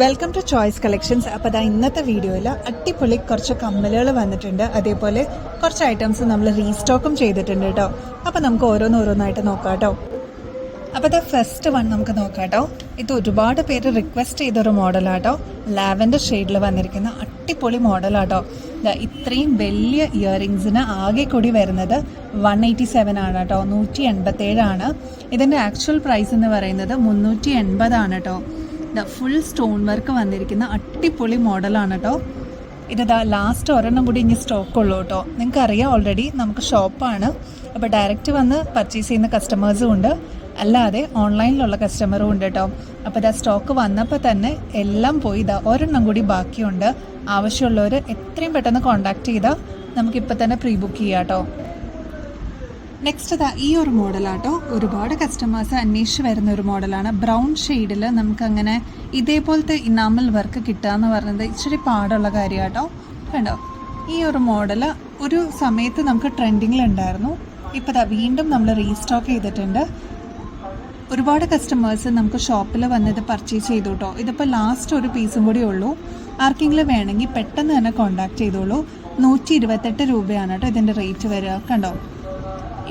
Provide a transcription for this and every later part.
Welcome to choice collections അപ്പോൾ അതാ ഇന്നത്തെ വീഡിയോയിൽ അട്ടിപ്പൊളി കുറച്ച് കമ്മലുകൾ വന്നിട്ടുണ്ട്. അതേപോലെ കുറച്ച് ഐറ്റംസ് നമ്മൾ റീസ്റ്റോക്കും ചെയ്തിട്ടുണ്ട് കേട്ടോ അപ്പോൾ നമുക്ക് ഓരോന്നോരോന്നായിട്ട് നോക്കാം കേട്ടോ അപ്പോൾ അതാ ഫസ്റ്റ് വൺ നമുക്ക് നോക്കാം കേട്ടോ ഇത് ഒരുപാട് പേര് റിക്വസ്റ്റ് ചെയ്തൊരു മോഡലാട്ടോ ലാവൻഡർ ഷെയ്ഡിൽ വന്നിരിക്കുന്ന അട്ടിപ്പൊളി മോഡലാട്ടോ ഇത്രയും വലിയ ഇയറിങ്സിന് ആകെ കൂടി വരുന്നത് വൺ എയ്റ്റി സെവൻ ആണ് കേട്ടോ നൂറ്റി എൺപത്തേഴാണ് ഇതിന്റെ ആക്ച്വൽ പ്രൈസ് എന്ന് പറയുന്നത് മുന്നൂറ്റി എൺപതാണ് കേട്ടോ ദ ഫുൾ സ്റ്റോൺ വർക്ക് വന്നിരിക്കുന്ന അടിപൊളി മോഡലാണ് കേട്ടോ ഇതാ ലാസ്റ്റ് ഒരെണ്ണം കൂടി ഇനി സ്റ്റോക്ക് ഉള്ളൂ കേട്ടോ നിങ്ങൾക്ക് അറിയാം ഓൾറെഡി നമുക്ക് ഷോപ്പാണ് അപ്പോൾ ഡയറക്റ്റ് വന്ന് പർച്ചേസ് ചെയ്യുന്ന കസ്റ്റമേഴ്സും ഉണ്ട്. അല്ലാതെ ഓൺലൈനിലുള്ള കസ്റ്റമറും ഉണ്ട് കേട്ടോ അപ്പോൾ ഇതാ സ്റ്റോക്ക് വന്നപ്പോൾ തന്നെ എല്ലാം പോയി. ഇതാ ഒരെണ്ണം കൂടി ബാക്കിയുണ്ട്. ആവശ്യമുള്ളവർ എത്രയും പെട്ടെന്ന് കോൺടാക്ട് ചെയ്താൽ നമുക്കിപ്പോൾ തന്നെ പ്രീ ബുക്ക് ചെയ്യാം കേട്ടോ നെക്സ്റ്റ് ഇതാ ഈ ഒരു മോഡലാട്ടോ. ഒരുപാട് കസ്റ്റമേഴ്സ് അന്വേഷിച്ച് വരുന്ന ഒരു മോഡലാണ്. ബ്രൗൺ ഷെയ്ഡിൽ നമുക്കങ്ങനെ ഇതേപോലത്തെ ഇനാമൽ വർക്ക് കിട്ടുക എന്ന് പറയുന്നത് ഇച്ചിരി പാടുള്ള കാര്യമാട്ടോ കണ്ടോ? ഈ ഒരു മോഡൽ ഒരു സമയത്ത് നമുക്ക് ട്രെൻഡിങ്ങിലുണ്ടായിരുന്നു ഇപ്പോൾ ദാ വീണ്ടും നമ്മൾ റീസ്റ്റോക്ക് ചെയ്തിട്ടുണ്ട്. ഒരുപാട് കസ്റ്റമേഴ്സ് നമുക്ക് ഷോപ്പിൽ വന്നത് പർച്ചേസ് ചെയ്തു കേട്ടോ ഇതിപ്പോൾ ലാസ്റ്റ് ഒരു പീസും കൂടി ഉള്ളൂ. ആർക്കെങ്കിലും വേണമെങ്കിൽ പെട്ടെന്ന് തന്നെ കോൺടാക്ട് ചെയ്തോളൂ. നൂറ്റി ഇരുപത്തെട്ട് രൂപയാണ് കേട്ടോ ഇതിന്റെ റേറ്റ് വരിക. കണ്ടോ?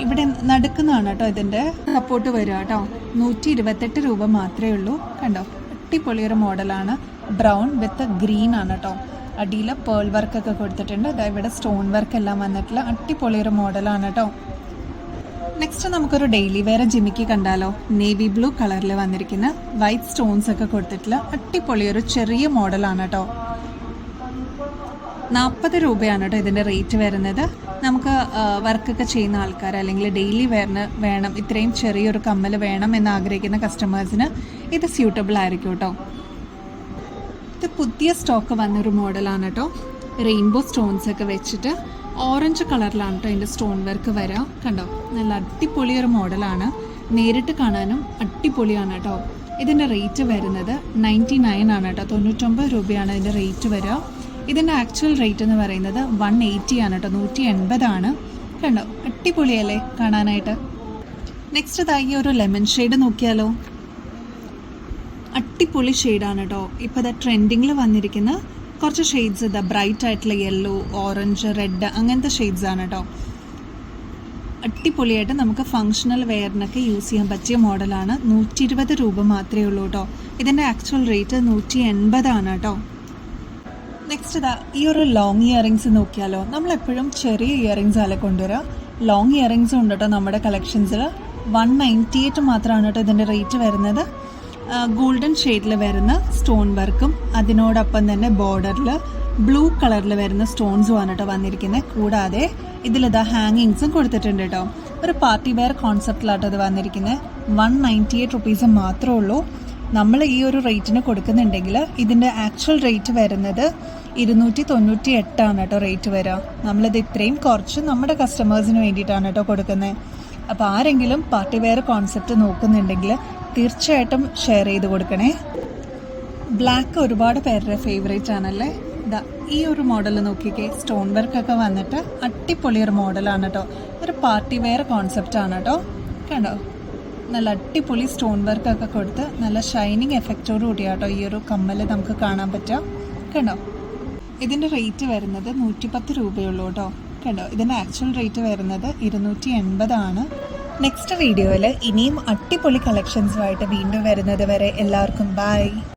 ഇവിടെ നടക്കുന്നതാണ് കേട്ടോ ഇതിന്റെ സപ്പോർട്ട് വരിക കേട്ടോ. നൂറ്റി ഇരുപത്തെട്ട് രൂപ മാത്രമേ ഉള്ളൂ. കണ്ടോ? അടിപൊളിയൊരു മോഡലാണ്. ബ്രൗൺ വിത്ത് ഗ്രീൻ ആണ് കേട്ടോ. അടിയിൽ പേൾ വർക്കൊക്കെ കൊടുത്തിട്ടുണ്ട്. അതായത് ഇവിടെ സ്റ്റോൺ വർക്ക് എല്ലാം വന്നിട്ടുള്ള അടിപൊളിയൊരു മോഡലാണ് കേട്ടോ. നെക്സ്റ്റ് നമുക്കൊരു ഡെയിലി വെയർ ജിമിക്ക് കണ്ടാലോ? നേവി ബ്ലൂ കളറിൽ വന്നിരിക്കുന്ന വൈറ്റ് സ്റ്റോൺസ് ഒക്കെ കൊടുത്തിട്ടുള്ള അടിപൊളിയൊരു ചെറിയ മോഡലാണ് കേട്ടോ. നാൽപ്പത് രൂപയാണ് കേട്ടോ ഇതിന്റെ റേറ്റ് വരുന്നത്. നമുക്ക് വർക്കൊക്കെ ചെയ്യുന്ന ആൾക്കാർ അല്ലെങ്കിൽ ഡെയിലി വേർന്ന് വേണം ഇത്രയും ചെറിയൊരു കമ്മൽ വേണം എന്ന് ആഗ്രഹിക്കുന്ന കസ്റ്റമേഴ്സിന് ഇത് സ്യൂട്ടബിൾ ആയിരിക്കും കേട്ടോ ഇത് പുതിയ സ്റ്റോക്ക് വന്നൊരു മോഡലാണ് കേട്ടോ റെയിൻബോ സ്റ്റോൺസ് ഒക്കെ വെച്ചിട്ട് ഓറഞ്ച് കളറിലാണ് കേട്ടോ ഇതിന്റെ സ്റ്റോൺ വർക്ക് വരിക കണ്ടോ? നല്ല അടിപൊളി ഒരു മോഡലാണ് നേരിട്ട് കാണാനും അടിപൊളിയാണ് കേട്ടോ ഇതിന്റെ റേറ്റ് വരുന്നത് നയന്റി നയൻ ആണ് കേട്ടോ തൊണ്ണൂറ്റൊമ്പത് രൂപയാണ് ഇതിന്റെ റേറ്റ് വരിക ഇതിന്റെ ആക്ച്വൽ റേറ്റ് എന്ന് പറയുന്നത് വൺ എയ്റ്റി ആണ് കേട്ടോ നൂറ്റി എൺപതാണ് കണ്ടോ? അടിപൊളിയല്ലേ കാണാനായിട്ട്? നെക്സ്റ്റ് ഇതായി ഒരു ലെമൺ ഷെയ്ഡ് നോക്കിയാലോ. അടിപൊളി ഷെയ്ഡാണ് കേട്ടോ ഇപ്പോൾ ഇതാ ട്രെൻഡിങ്ങിൽ വന്നിരിക്കുന്ന കുറച്ച് ഷെയ്ഡ്സ് ഇതാ ബ്രൈറ്റ് ആയിട്ടുള്ള യെല്ലോ ഓറഞ്ച് റെഡ് അങ്ങനത്തെ ഷെയ്ഡ്സ് ആണ് കേട്ടോ അടിപൊളിയായിട്ട് നമുക്ക് ഫങ്ഷണൽ വെയറിനൊക്കെ യൂസ് ചെയ്യാൻ പറ്റിയ മോഡലാണ് നൂറ്റി ഇരുപത് രൂപ മാത്രമേ ഉള്ളൂ കേട്ടോ ഇതിന്റെ ആക്ച്വൽ റേറ്റ് നൂറ്റി എൺപതാണ് കേട്ടോ നെക്സ്റ്റ് ഇതാ ഈ ഒരു ലോങ് ഇയറിങ്സ് നോക്കിയാലോ നമ്മളെപ്പോഴും ചെറിയ ഇയറിങ്സ് അല്ലെ കൊണ്ടുവരിക ലോങ് ഇയറിങ്സ് ഉണ്ട് കേട്ടോ നമ്മുടെ കളക്ഷൻസിൽ വൺ നയന്റി എയ്റ്റ് മാത്രമാണ് കേട്ടോ ഇതിന്റെ റേറ്റ് വരുന്നത്. ഗോൾഡൻ ഷെയ്ഡിൽ വരുന്ന സ്റ്റോൺ വർക്കും അതിനോടൊപ്പം തന്നെ ബോർഡറിൽ ബ്ലൂ കളറിൽ വരുന്ന സ്റ്റോൺസും ആണ് കേട്ടോ വന്നിരിക്കുന്നത് കൂടാതെ ഇതിലിതാ ഹാങ്ങിങ്സും കൊടുത്തിട്ടുണ്ട് കേട്ടോ ഒരു പാർട്ടി വെയർ കോൺസെപ്റ്റിലാട്ടോ ഇത് വന്നിരിക്കുന്നത് വൺ നയന്റി എയ്റ്റ് റുപ്പീസ് മാത്രമേ ഉള്ളൂ. നമ്മൾ ഈ ഒരു റേറ്റിന് കൊടുക്കുന്നുണ്ടെങ്കിൽ ഇതിന്റെ ആക്ച്വൽ റേറ്റ് വരുന്നത് ഇരുന്നൂറ്റി തൊണ്ണൂറ്റി എട്ടാണ് കേട്ടോ റേറ്റ് വരിക. നമ്മളിത് ഇത്രയും കുറച്ച് നമ്മുടെ കസ്റ്റമേഴ്സിന് വേണ്ടിയിട്ടാണ് കേട്ടോ കൊടുക്കുന്നത്. അപ്പോൾ ആരെങ്കിലും പാർട്ടി വെയർ കോൺസെപ്റ്റ് നോക്കുന്നുണ്ടെങ്കിൽ തീർച്ചയായിട്ടും ഷെയർ ചെയ്ത് കൊടുക്കണേ. ബ്ലാക്ക് ഒരുപാട് പേരുടെ ഫേവറേറ്റ് ആണല്ലേ? ഈ ഒരു മോഡൽ നോക്കിക്കേ സ്റ്റോൺ വർക്കൊക്കെ വന്നിട്ട് അടിപൊളി ഒരു മോഡലാണ് കേട്ടോ. ഒരു പാർട്ടി വെയർ കോൺസെപ്റ്റ് ആണ് കേട്ടോ. കണ്ടോ? നല്ല അടിപൊളി സ്റ്റോൺ വർക്ക് ഒക്കെ കൊടുത്ത് നല്ല ഷൈനിങ് എഫക്റ്റോട് കൂടിയാട്ടോ ഈ ഒരു കമ്മൽ നമുക്ക് കാണാൻ പറ്റുക കണ്ടോ? ഇതിന്റെ റേറ്റ് വരുന്നത് നൂറ്റിപ്പത്ത് രൂപയുള്ളൂ കേട്ടോ കണ്ടോ? ഇതിന്റെ ആക്ച്വൽ റേറ്റ് വരുന്നത് ഇരുന്നൂറ്റി എൺപതാണ് നെക്സ്റ്റ് വീഡിയോയിൽ ഇനിയും അടിപൊളി കളക്ഷൻസുമായിട്ട് വീണ്ടും വരുന്നത് വരെ എല്ലാവർക്കും ബൈ